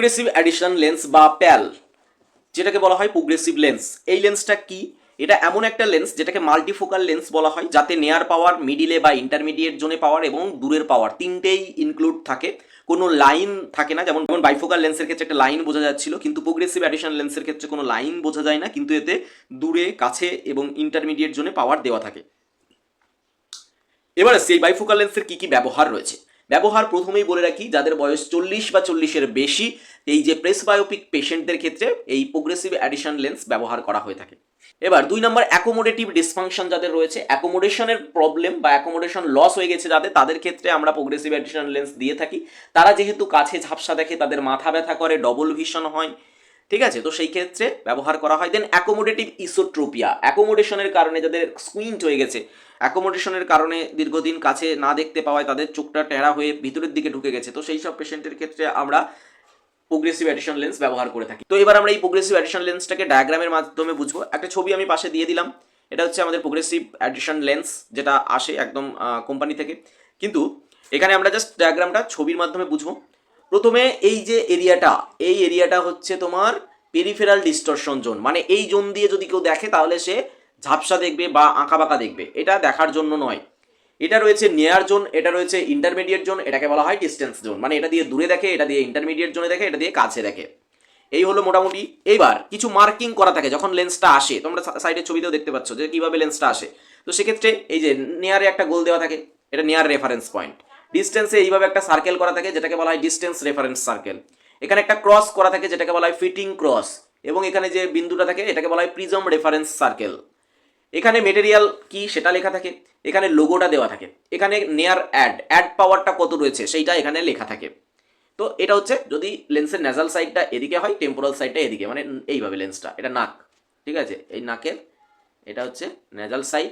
Progressive addition lens বা প্যাল, যেটাকে বলা হয় প্রোগ্রেসিভ লেন্স এই লেন্সটা কি? এটা এমন একটা লেন্স যেটাকে মাল্টিফোকাল লেন্স বলা হয়, যাতে নেয়ার পাওয়ার মিডিলে বা ইন্টারমিডিয়েট জোনে পাওয়ার এবং দূরের পাওয়ার তিনটেই ইনক্লুড থাকে। কোনো লাইন থাকে না, যেমন যেমন বাইফোকাল লেন্সের ক্ষেত্রে একটা লাইন বোঝা যাচ্ছিল, কিন্তু প্রোগ্রেসিভ অ্যাডিশন লেন্সের ক্ষেত্রে কোনো লাইন বোঝা যায় না, কিন্তু এতে দূরে, কাছে এবং ইন্টারমিডিয়েট জোনে পাওয়ার দেওয়া থাকে। এবার সেই বাইফোকাল লেন্সের কি কি ব্যবহার রয়েছে? ব্যবহার প্রথমেই বলে রাখি, যাদের বয়স চল্লিশ বা চল্লিশের বেশি এই যে প্রেসবায়োপিক পেশেন্টদের ক্ষেত্রে এই প্রোগ্রেসিভ অ্যাডিশন লেন্স ব্যবহার করা হয়ে থাকে। এবার দুই নম্বর অ্যাকোমোডেটিভ ডিসফাংশন যাদের রয়েছে অ্যাকোমোডেশনের প্রবলেম বা অ্যাকোমোডেশন লস হয়ে গেছে যাদের, তাদের ক্ষেত্রে আমরা প্রোগ্রেসিভ অ্যাডিশন লেন্স দিয়ে থাকি। তারা যেহেতু কাছে ঝাপসা দেখে তাদের মাথা ব্যথা করে ডবল ভিশন হয়, ঠিক আছে? তো সেই ক্ষেত্রে ব্যবহার করা হয়। দেন অ্যাকোমোডেটিভ ইসোট্রোপিয়া অ্যাকোমোডেশনের কারণে যাদের স্কুইন্ট হয়ে গেছে অ্যাকোমোডেশনের কারণে দীর্ঘদিন কাছে না দেখতে পাওয়ায় তাদের চোখটা টেরা হয়ে ভিতরের দিকে ঢুকে গেছে। তো সেই সব পেশেন্টের ক্ষেত্রে আমরা প্রোগ্রেসিভ অ্যাডিশন লেন্স ব্যবহার করে থাকি। তো এবার আমরা এই প্রোগ্রেসিভ অ্যাডিশন লেন্সটাকে ডায়াগ্রামের মাধ্যমে বুঝব। একটা ছবি আমি পাশে দিয়ে দিলাম। এটা হচ্ছে আমাদের প্রোগ্রেসিভ অ্যাডিশন লেন্স যেটা আসে একদম কোম্পানি থেকে। কিন্তু এখানে আমরা জাস্ট ডায়াগ্রামটা ছবির মাধ্যমে বুঝব। প্রথমে এই যে এরিয়াটা এই এরিয়াটা হচ্ছে তোমার পেরিফেরাল ডিস্টরশন জোন মানে এই জোন দিয়ে যদি কেউ দেখে তাহলে সে ঝাপসা দেখবে বা আঁকা বাঁকা দেখবে। এটা দেখার জন্য নয়। এটা রয়েছে নেয়ার জোন এটা রয়েছে ইন্টারমিডিয়েট জোন এটাকে বলা হয় ডিস্টেন্স জোন মানে এটা দিয়ে দূরে দেখে, এটা দিয়ে ইন্টারমিডিয়েট জোনে দেখে, এটা দিয়ে কাছে দেখে। এই হলো মোটামুটি। এইবার কিছু মার্কিং করা থাকে, যখন লেন্সটা আসে, তোমরা সাইডের ছবিতেও দেখতে পাচ্ছ যে কীভাবে লেন্সটা আসে। তো সেক্ষেত্রে এই যে নেয়ারে একটা গোল দেওয়া থাকে, এটা নেয়ার রেফারেন্স পয়েন্ট ডিস্টেন্সে এইভাবে একটা সার্কেল করা থাকে, যেটাকে বলা হয় ডিস্টেন্স রেফারেন্স সার্কেল এখানে একটা ক্রস করা থাকে, যেটাকে বলা হয় ফিটিং ক্রস এবং এখানে যে বিন্দুটা থাকে, এটাকে বলা হয় প্রিজম রেফারেন্স সার্কেল এখানে মেটেরিয়াল কি সেটা লেখা থাকে, এখানে লোগোটা দেওয়া থাকে, এখানে নেয়ার অ্যাড অ্যাড পাওয়ারটা কত রয়েছে সেইটা এখানে লেখা থাকে। তো এটা হচ্ছে যদি লেন্সের ন্যাজাল সাইডটা এদিকে হয় টেম্পোরাল সাইডটা এদিকে মানে এইভাবে লেন্সটা এটা নাক, ঠিক আছে? এই নাকের, এটা হচ্ছে ন্যাজাল সাইড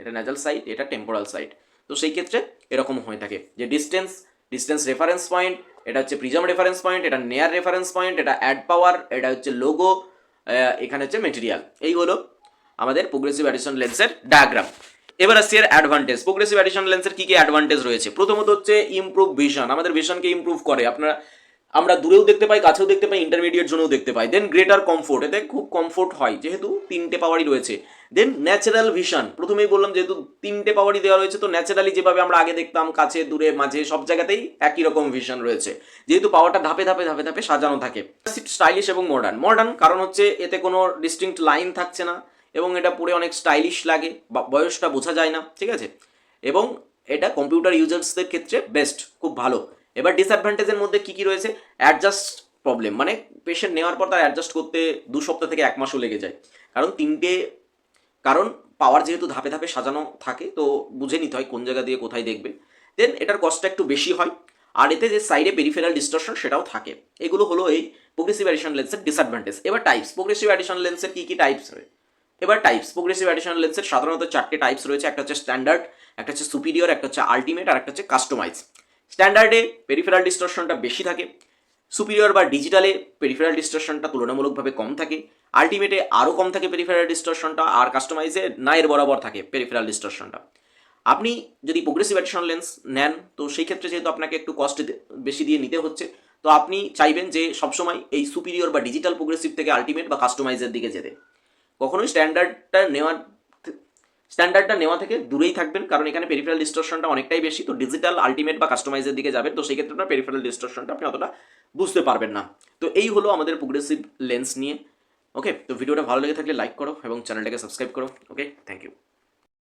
এটা ন্যাজাল সাইড এটা টেম্পোরাল সাইড তো সেই ক্ষেত্রে এরকম হয়ে থাকে যে ডিস্টেন্স ডিস্টেন্স রেফারেন্স পয়েন্ট এটা হচ্ছে প্রিজম রেফারেন্স পয়েন্ট এটা নেয়ার রেফারেন্স পয়েন্ট এটা অ্যাড পাওয়ার এটা হচ্ছে লোগো এখানে হচ্ছে মেটেরিয়াল এই হলো আমাদের প্রোগ্রেসিভ অ্যাডিশন লেন্সের ডায়াগ্রাম এবার আসছি এর অ্যাডভান্টেজ প্রোগ্রেসিভ অ্যাডিশন লেন্সের কি কি অ্যাডভান্টেজ রয়েছে? প্রথমত হচ্ছে ইমপ্রুভ ভিশন আমাদের ভিশনকে ইমপ্রুভ করে। আপনারা, আমরা দূরেও দেখতে পাই, কাছেও দেখতে পাই ইন্টারমিডিয়েট জোনেও দেখতে পাই। দেন গ্রেটার কমফোর্ট এতে খুব কমফোর্ট হয়, যেহেতু তিনটে পাওয়ারই রয়েছে। দেন ন্যাচারাল ভিশন প্রথমেই বললাম যেহেতু তিনটে পাওয়ারই দেওয়া রয়েছে, তো ন্যাচারালি যেভাবে আমরা আগে দেখতাম, কাছে, দূরে, মাঝে, সব জায়গাতেই একই রকম ভিশন রয়েছে। যেহেতু পাওয়ারটা ধাপে ধাপে ধাপে ধাপে সাজানো থাকে। স্টাইলিশ এবং মডার্ন মডার্ন কারণ হচ্ছে এতে কোনো ডিস্টিংক্ট লাইন থাকছে না। এবং এটা পরে অনেক স্টাইলিশ লাগে বয়সটা বোঝা যায় না, ঠিক আছে? এবং এটা কম্পিউটার ইউজার্সদের ক্ষেত্রে বেস্ট খুব ভালো। এবার ডিসঅ্যাডভান্টেজের মধ্যে কী কী রয়েছে? অ্যাডজাস্ট প্রবলেম মানে পেশেন্ট নেওয়ার পর তার অ্যাডজাস্ট করতে দু সপ্তাহ থেকে এক মাসও লেগে যায়। কারণ তিনটে, কারণ পাওয়ার যেহেতু ধাপে ধাপে সাজানো থাকে, তো বুঝে নিতে হয় কোন জায়গা দিয়ে কোথায় দেখবে। দেন এটার কস্টটা একটু বেশি হয়, আর এতে যে সাইডে পেরিফেরাল ডিস্টরশন সেটাও থাকে। এগুলো হলো এই প্রোগ্রেসিভ অ্যাডিশন লেন্সের ডিসঅ্যাডভান্টেজ এবার টাইপস প্রোগ্রেসিভ অ্যাডিশন লেন্সের কী কী টাইপস রয়েছে এবার টাইপস প্রোগ্রেসিভ অ্যাডিশনাল লেন্সের সাধারণত চারটে টাইপস রয়েছে। একটা হচ্ছে স্ট্যান্ডার্ড একটা হচ্ছে সুপিরিয়র একটা হচ্ছে আলটিমেট আর একটা হচ্ছে কাস্টমাইজ স্ট্যান্ডার্ডে পেরিফেরাল ডিস্টরশনটা বেশি থাকে সুপিরিয়র বা ডিজিটালে পেরিফেরাল ডিস্টরশনটা তুলনামূলকভাবে কম থাকে। আলটিমেটে আরও কম থাকে পেরিফেরাল ডিস্টরশনটা আর কাস্টমাইজে নায়ের বরাবর থাকে পেরিফেরাল ডিস্টরশনটা আপনি যদি প্রোগ্রেসিভ অ্যাডিশন লেন্স নেন, তো সেই ক্ষেত্রে যেহেতু আপনাকে একটু কস্ট বেশি দিয়ে নিতে হচ্ছে, তো আপনি চাইবেন যে সবসময় এই সুপিরিয়র বা ডিজিটাল প্রোগ্রেসিভ থেকে আলটিমেট বা কাস্টমাইজের দিকে যেতে। কখনোই স্ট্যান্ডার্ডটা নেওয়া স্ট্যান্ডার্ডটা নেওয়া থেকে দূরেই থাকবেন, কারণ এখানে পেরিফেরাল ডিস্ট্রাকশনটা অনেকটাই বেশি। তো ডিজিটাল আলটিমেট বা কাস্টমাইজের দিকে যাবেন, তো সেই ক্ষেত্রে আপনার পেরিফেরাল ডিস্ট্রাকশনটা আপনি অতটা বুঝতে পারবেন না। তো এই হলো আমাদের প্রোগ্রেসিভ লেন্স নিয়ে ওকে তো ভিডিওটা ভালো লেগে থাকলে লাইক করো এবং চ্যানেলটাকে সাবস্ক্রাইব করো ওকে থ্যাংক ইউ